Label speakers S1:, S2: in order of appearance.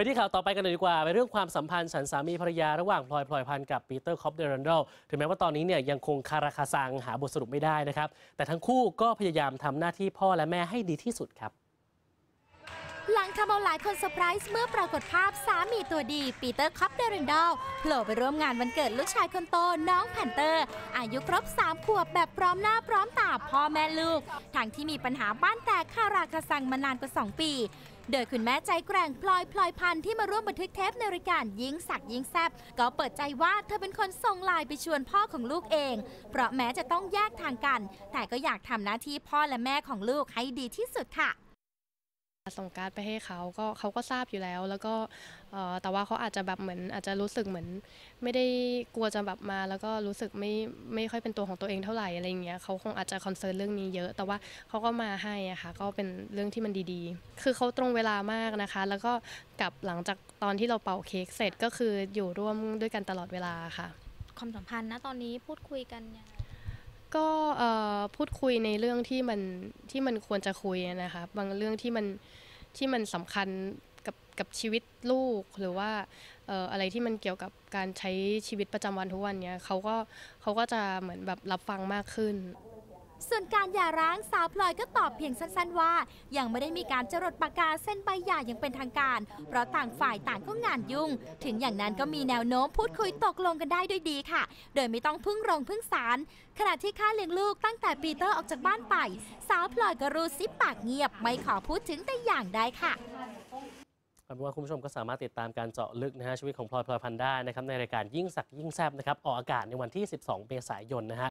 S1: ไปที่ข่าวต่อไปกันเลยดีกว่า ไปเรื่องความสัมพันธ์ฉันสามีภรรยาระหว่างพลอยพลอยพันธ์กับปีเตอร์คอปเดรันดลถึงแม้ว่าตอนนี้เนี่ยยังคงคาราคาซังหาบทสรุปไม่ได้นะครับ แต่ทั้งคู่ก็พยายามทำหน้าที่พ่อและแม่ให้ดีที่สุดครับ
S2: หลังทำเอาหลายคนเซอร์ไพรส์เมื่อปรากฏภาพสามีตัวดี ปีเตอร์คอปเดรันดอลโผล่ไปร่วมงานวันเกิดลูกชายคนโตน้องแพนเตอร์ อายุครบ 3 ขวบแบบพร้อมหน้าพร้อมตาพ่อแม่ลูก ทั้งที่มีปัญหาบ้านแตกคาราคาซังมานานกว่า 2 ปี โดยคุณแม่ใจแกร่งพลอยพลอยพันธ์ที่มาร่วมบันทึกเทปในรายการยิงสักยิงแซบก็เปิดใจว่าเธอเป็นคนส่งไลน์ไปชวนพ่อของลูกเอง เพราะแม้จะต้องแยกทางกัน แต่ก็อยากทำหน้าที่พ่อและแม่ของลูกให้ดีที่สุดค่ะ
S3: ส่งการ์ดไปให้เขาก็เขาก็ทราบอยู่แล้ว แล้วก็แต่ว่าเขาอาจจะแบบเหมือนอาจจะรู้สึกเหมือน ไม่ได้กลัวจะแบบมา แล้วก็รู้สึกไม่ไม่ค่อยเป็นตัวของตัวเองเท่าไหร่อะไรอย่างเงี้ยเขาคงอาจจะคอนเซิร์นเรื่องนี้เยอะ แต่ว่าเขาก็มาให้อะค่ะก็เป็นเรื่องที่มันดีๆ คือเขาตรงเวลามากนะคะ แล้วก็กลับหลังจากตอนที่เราเป่าเค้กเสร็จก็คืออยู่ร่วมด้วยกันตลอดเวลาค่ะ
S4: ความสัมพันธ์นะตอนนี้พูดคุยกันยังไง
S3: ก็พูดคุยในเรื่องที่มันที่มันควรจะคุยนะคะบางเรื่องที่มันที่มันสำคัญกับกับชีวิตลูกหรือว่าเอ่ออะไรที่มันเกี่ยวกับการใช้ชีวิตประจำวันทุกวันเนี้ยเขาก็เขาก็จะเหมือนแบบรับฟังมากขึ้น
S2: ส่วนการหย่าร้างสาวพลอยก็ตอบเพียงสั้นๆว่า ยังไม่ได้มีการจรดปากกาเส้นใบหย่าอย่างเป็นทางการ เพราะต่างฝ่ายต่างก็งานยุ่ง ถึงอย่างนั้นก็มีแนวโน้มพูดคุยตกลงกันได้ด้วยดีค่ะ โดยไม่ต้องพึ่งโรงพึ่งศาลขณะที่ค่าเลี้ยงลูกตั้งแต่ปีเตอร์ออกจากบ้านไป สาวพลอยก็รู้ซิปปากเงียบ ไม่ขอพูดถึงแต่อย่างใดค่ะ
S1: เอาเป็นว่าคุณผู้ชมก็สามารถติดตามการเจาะลึกนะฮะชีวิตของพลอยพลอยพันได้นะครับในรายการยิ่งสักยิ่งแซบนะครับออกอากาศในวันที่ 12 เมษายนนะฮะ